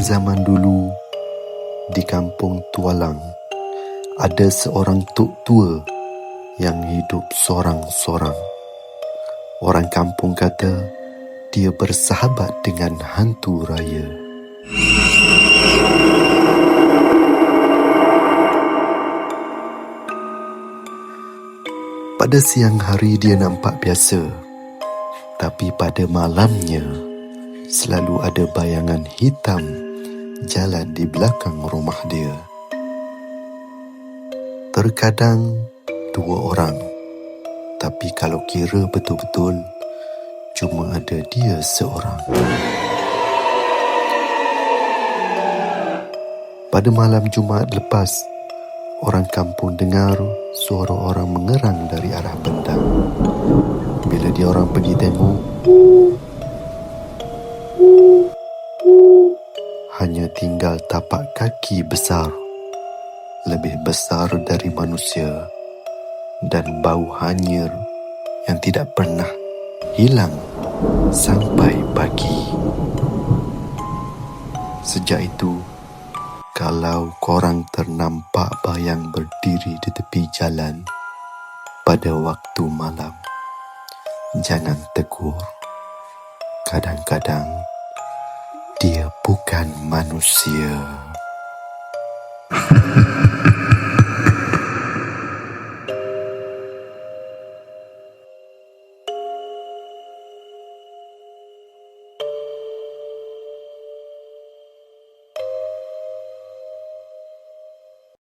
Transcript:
zaman dulu, di kampung Tualang, ada seorang tuk tua yang hidup sorang-sorang. Orang kampung kata dia bersahabat dengan hantu raya. Pada siang hari dia nampak biasa. Tapi pada malamnya, selalu ada bayangan hitam jalan di belakang rumah dia. Terkadang dua orang. Tapi kalau kira betul-betul, cuma ada dia seorang. Pada malam Jumaat lepas, orang kampung dengar suara orang mengerang dari arah bendang. Bila dia orang pergi tengok, tinggal tapak kaki besar, lebih besar dari manusia dan bau hanyir yang tidak pernah hilang sampai pagi. Sejak itu, kalau korang ternampak bayang berdiri di tepi jalan pada waktu malam, jangan tegur. Kadang-kadang manusia.